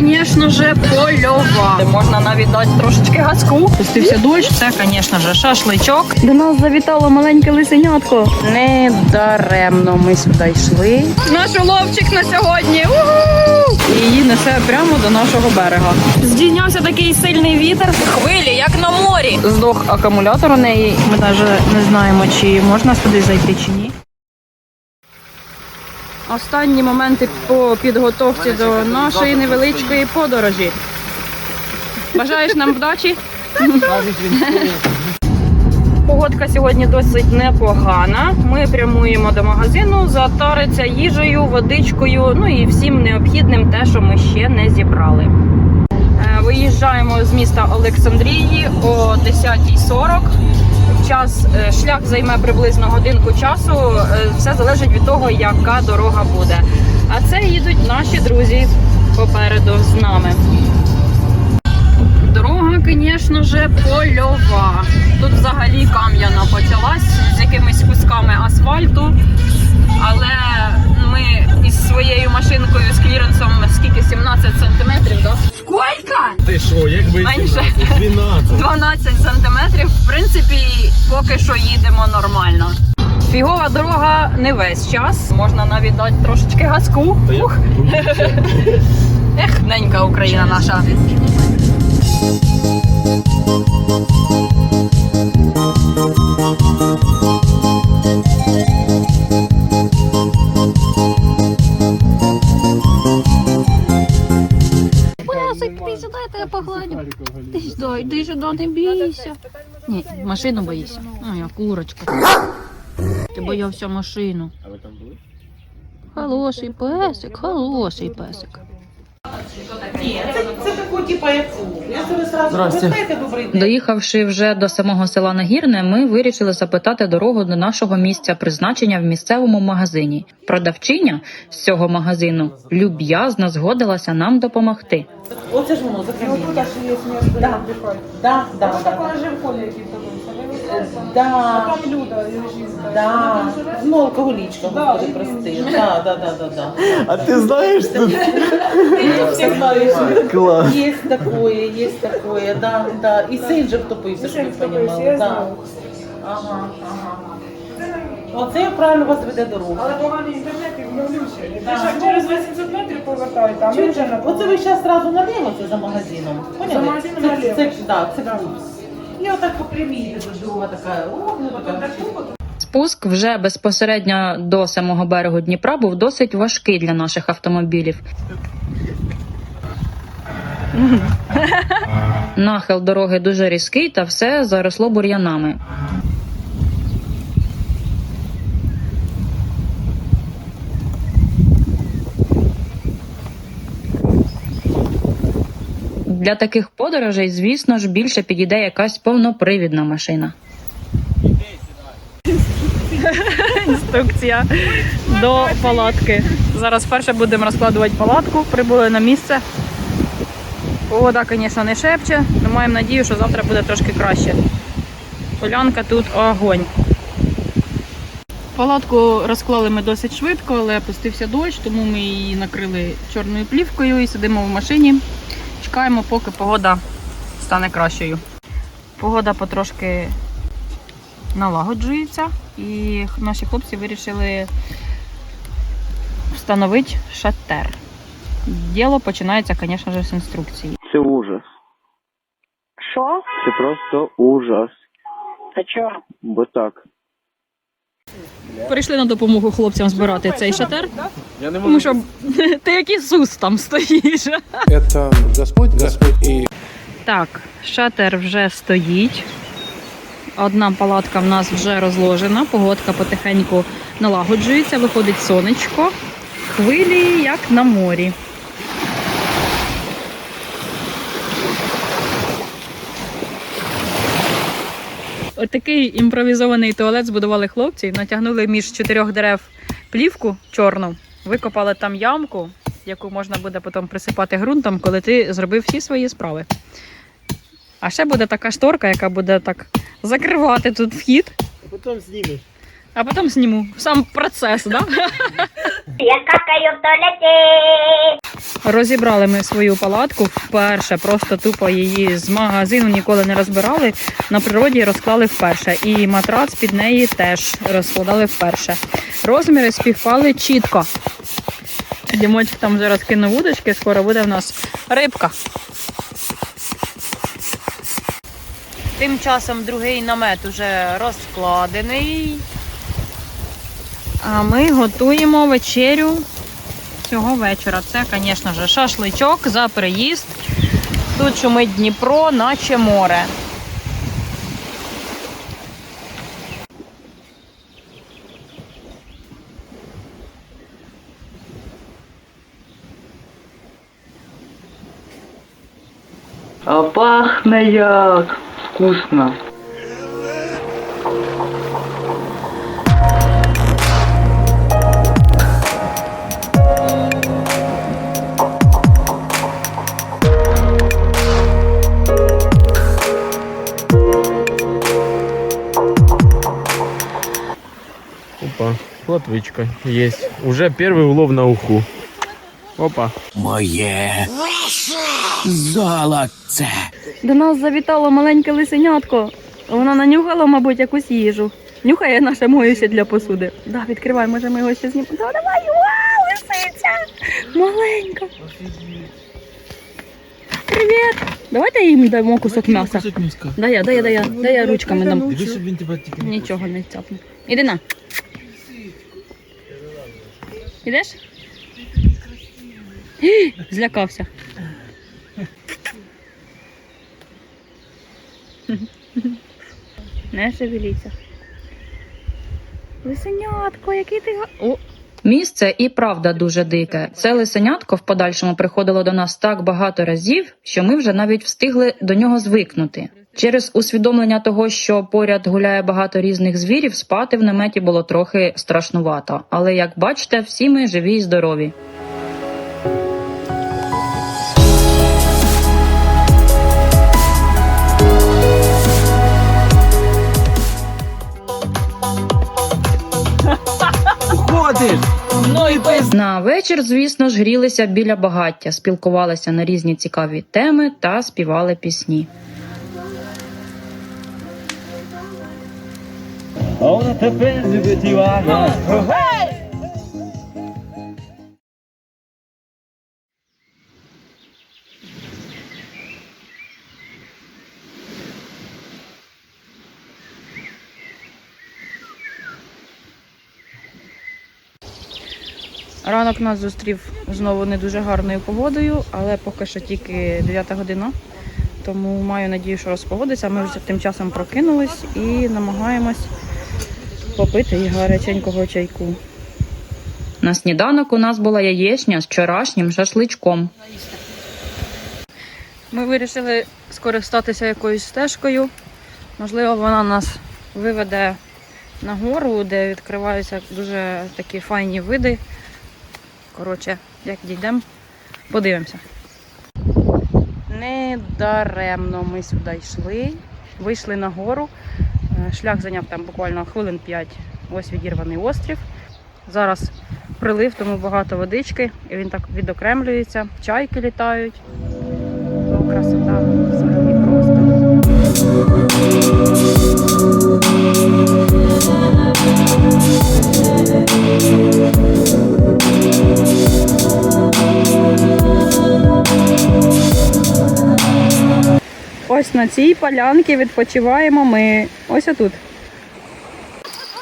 звісно ж, польова. Можна навіть дати трошечки газку. Пустився дощ, це, звісно ж, шашличок. До нас завітало маленьке лисенятко. Не даремно ми сюди йшли. Наш уловчик на сьогодні. Уху! І її несе прямо до нашого берега. Здійнявся такий сильний вітер. Хвилі, як на морі. Здох акумулятор у неї. Ми навіть не знаємо, чи можна сюди зайти, чи ні. Останні моменти по підготовці до нашої невеличкої подорожі. Бажаєш нам вдачі? Погодка сьогодні досить непогана. Ми прямуємо до магазину, затариться їжею, водичкою, ну і всім необхідним, те, що ми ще не зібрали. Е, Виїжджаємо з міста Олександрії о 10.40. Час е, шлях займе приблизно годинку часу. Е, Все залежить від того, яка дорога буде. А це їдуть наші друзі попереду з нами. Дорога, звісно ж, польова. Тут взагалі кам'яна почалась з якимись кусками асфальту. Але ми із своєю машинкою з кліренсом скільки 17 сантиметрів, да? Скільки? Ти що, як би Менше. 12. 12 сантиметрів. В принципі, поки що їдемо нормально. Фігова дорога не весь час. Можна навіть дати трошечки газку. Ух, ех, ненька Україна наша. Сюди, не бійся. Ні, машину боїшся. Ну, я курочка. Ти боявся машину. А? Хороший песик, хороший песик. Це такого типу як. Я собі сразу Здрасте. добрий день. Доїхавши вже до самого села Нагірне, ми вирішили запитати дорогу до нашого місця призначення в місцевому магазині. Продавчиня з цього магазину люб'язно згодилася нам допомогти. Оце ж воно закремлення. Да, да, да, да. Да, Там Люда, жінка. да. Ну, алкоголічка, господи, прости. Да, да, да, да, да. А ти знаєш тут? Ти все знаєш. Клас. Є такое, є такое, да, да. І син же втопився, щоб ви я Да. Ага, ага. Оце правильно вас веде дорога. Але поганий інтернет і вновлюся. Ти через 80 метрів ми вже на Оце ви зараз одразу наліво, це за магазином. Поняли? За магазином це, наліво. Це, да, це курс. І отак по прямій така. О, ну, така. Спуск вже безпосередньо до самого берегу Дніпра був досить важкий для наших автомобілів. Нахил дороги дуже різкий та все заросло бур'янами. Для таких подорожей, звісно ж, більше підійде якась повнопривідна машина. Інструкція до палатки. Зараз перше будемо розкладувати палатку. Прибули на місце. Погода, звісно, не шепче, але маємо надію, що завтра буде трошки краще. Полянка тут огонь. Палатку розклали ми досить швидко, але пустився дощ, тому ми її накрили чорною плівкою і сидимо в машині. Чекаємо, поки погода стане кращою. Погода потрошки налагоджується, і наші хлопці вирішили встановити шатер. Діло починається, звісно ж, з інструкції. Це ужас. Що? Це просто ужас. А чого? Бо так. Прийшли на допомогу хлопцям збирати цей шатер, Я не тому що ти як Ісус там стоїш. Это Господь, Господь и Так, шатер вже стоїть. Одна палатка в нас вже розложена, погодка потихеньку налагоджується, виходить сонечко, хвилі як на морі. Отакий імпровізований туалет збудували хлопці, натягнули між чотирьох дерев плівку чорну, викопали там ямку, яку можна буде потім присипати ґрунтом, коли ти зробив всі свої справи. А ще буде така шторка, яка буде так закривати тут вхід, Потім знімеш. а потім зніму сам процес, да? Я какаю в туалете. Розібрали ми свою палатку вперше, просто тупо її з магазину ніколи не розбирали. На природі розклали вперше. І матрац під неї теж розкладали вперше. Розміри співпали чітко. Дімочок там вже розкинув вудочки, скоро буде в нас рибка. Тим часом другий намет уже розкладений. А ми готуємо вечерю цього вечора. Це, звісно ж, шашличок за приїзд. Тут шумить Дніпро, наче море. Пахне як вкусно. Опа, плотвичка есть. Уже первый улов на уху. Опа. Моє. До нас завітало маленьке лисенятко. Вона нанюхала, мабуть, якусь їжу. Нюхає наше моюся для посуди. Да, відкривай, може ми його ще знімемо. Да, давай, вау, лисиця! Маленька. Привіт! Давайте їм дамо кусок м'яса. Дай я, дай я, дай я, дай я ручками дам. Нічого не цапне. Іди на. Ідеш? Злякався. Не шевеліться. Лисенятко, який ти О! Місце і правда дуже дике. Це лисенятко в подальшому приходило до нас так багато разів, що ми вже навіть встигли до нього звикнути. Через усвідомлення того, що поряд гуляє багато різних звірів, спати в наметі було трохи страшнувато. Але як бачите, всі ми живі і здорові. На вечір, звісно ж, грілися біля багаття, спілкувалися на різні цікаві теми та співали пісні. А вона тебе любить Івана. Ранок нас зустрів знову не дуже гарною погодою, але поки що тільки 9 година. Тому маю надію, що розпогодиться. Ми вже тим часом прокинулись і намагаємось попити гаряченького чайку. На сніданок у нас була яєчня з вчорашнім шашличком. Ми вирішили скористатися якоюсь стежкою. Можливо, вона нас виведе на гору, де відкриваються дуже такі файні види. Коротше, як дійдемо, подивимося. Не даремно ми сюди йшли, вийшли на гору. Шлях зайняв там буквально хвилин 5. Ось відірваний острів. Зараз прилив, тому багато водички, і він так відокремлюється. Чайки літають. Красота взагалі просто. Ось на цій полянці відпочиваємо ми. Ось отут.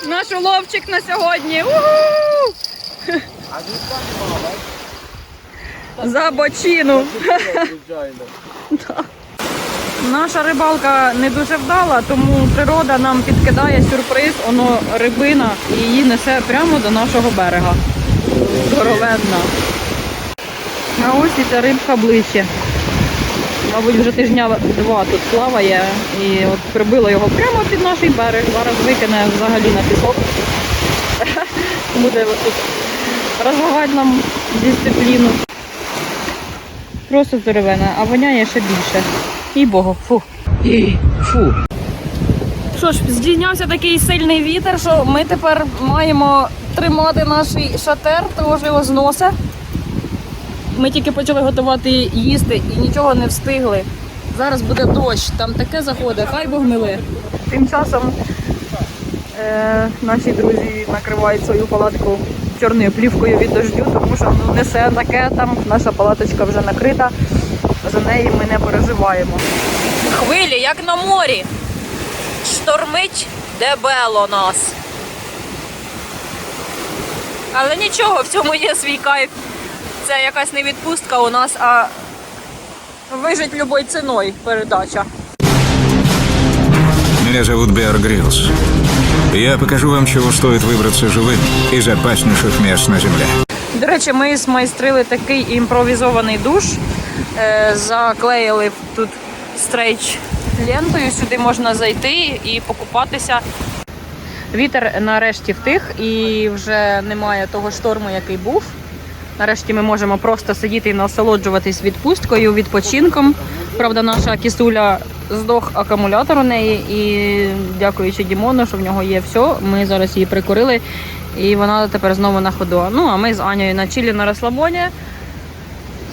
Наш уловчик на сьогодні. За бочину. Наша рибалка не дуже вдала, тому природа нам підкидає сюрприз, воно рибина і її несе прямо до нашого берега. Здоровенна. А ось і ця рибка ближче. Мабуть, вже тижня два тут плаває і от прибило його прямо під наш берег. Зараз викине взагалі на пісок. Буде тут розвивати нам дисципліну. Просто здоровена, а воняє ще більше. І богу, фу. Фу. Що ж, здійнявся такий сильний вітер, що ми тепер маємо тримати наш шатер, тому що його зносить. Ми тільки почали готувати їсти і нічого не встигли. Зараз буде дощ, там таке заходить, хай Бог миле. Тим часом е, наші друзі накривають свою палатку чорною плівкою від дождю, тому що ну, несе таке там, наша палаточка вже накрита, за неї ми не переживаємо. Хвилі, як на морі. Штормить дебело нас. Але нічого, в цьому є свій кайф. Це якась не відпустка у нас, а вижить любой ціною передача. Меня зовут Беар Гриллс. Я покажу вам, чего стоит выбраться живым из опаснейших мест на Земле. До речі, ми змайстрили такий імпровізований душ. Е, заклеїли тут стрейч лентою. Сюди можна зайти і покупатися. Вітер нарешті втих і вже немає того шторму, який був. Нарешті ми можемо просто сидіти і насолоджуватись відпусткою, відпочинком. Правда, наша кісуля здох акумулятор у неї, і дякуючи Дімону, що в нього є все. Ми зараз її прикурили, і вона тепер знову на ходу. Ну а ми з Анею на чилі на розслабоні.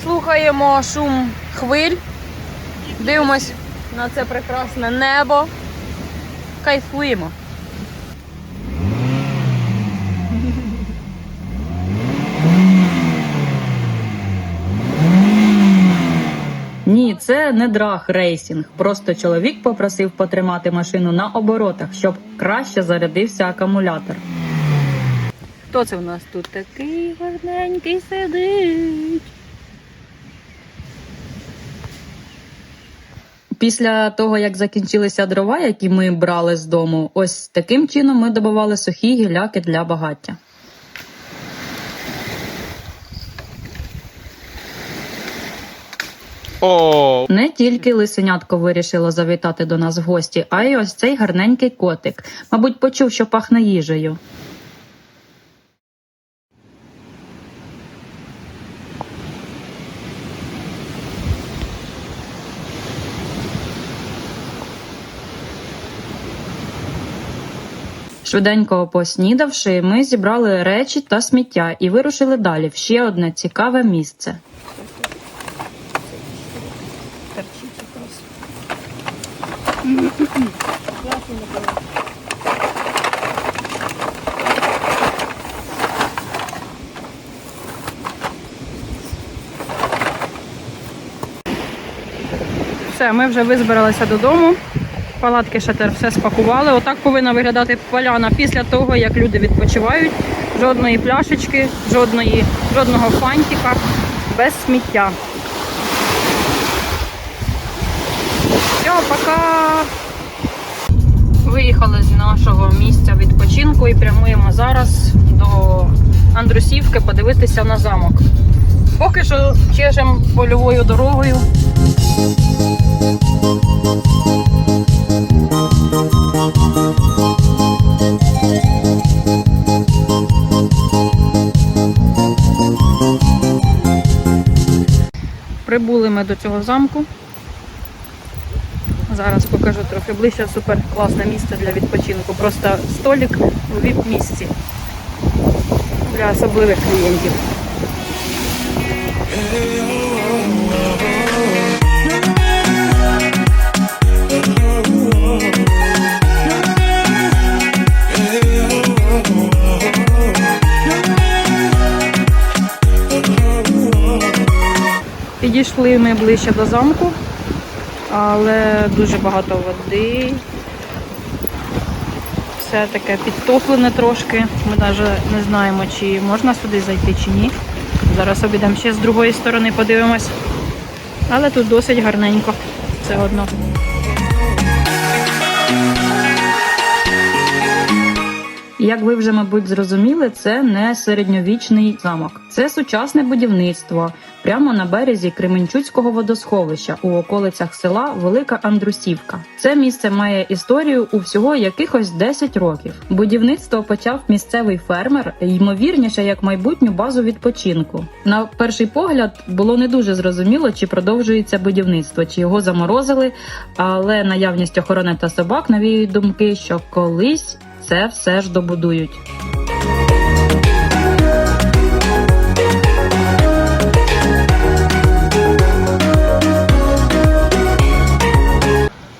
Слухаємо шум хвиль, дивимось на це прекрасне небо. Кайфуємо. Ні, це не драг рейсінг. Просто чоловік попросив потримати машину на оборотах, щоб краще зарядився акумулятор. Хто це у нас тут такий гарненький сидить? Після того, як закінчилися дрова, які ми брали з дому, ось таким чином ми добували сухі гіляки для багаття. О, Не тільки лисенятко вирішило завітати до нас в гості, а й ось цей гарненький котик. Мабуть, почув, що пахне їжею. Швиденько поснідавши, ми зібрали речі та сміття і вирушили далі в ще одне цікаве місце. Все, ми вже визбиралися додому. Палатки шатер все спакували. Отак повинна виглядати поляна після того, як люди відпочивають. Жодної пляшечки, жодної, жодного фантика, без сміття. Все, пока. Виїхали з нашого місця відпочинку і прямуємо зараз до Андрусівки подивитися на замок. Поки що чешемо польовою дорогою. Прибули ми до цього замку. Зараз покажу трохи ближче. Супер класне місце для відпочинку. Просто столик у віп місці для особливих клієнтів. Підійшли ми ближче до замку, але дуже багато води. Все таке підтоплене трошки. Ми навіть не знаємо, чи можна сюди зайти, чи ні. Зараз обійдемо ще з другої сторони, подивимось. Але тут досить гарненько. Все одно. Як ви вже, мабуть, зрозуміли, це не середньовічний замок. Це сучасне будівництво прямо на березі Кременчуцького водосховища у околицях села Велика Андрусівка. Це місце має історію у всього якихось 10 років. Будівництво почав місцевий фермер, ймовірніше як майбутню базу відпочинку. На перший погляд було не дуже зрозуміло, чи продовжується будівництво, чи його заморозили, але наявність охорони та собак навіюють думки, що колись це все ж добудують.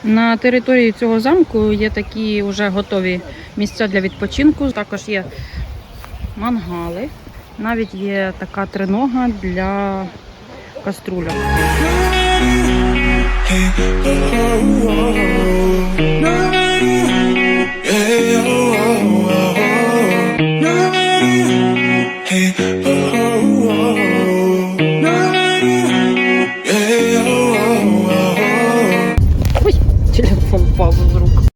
На території цього замку є такі вже готові місця для відпочинку. Також є мангали, навіть є така тринога для каструля. Hey.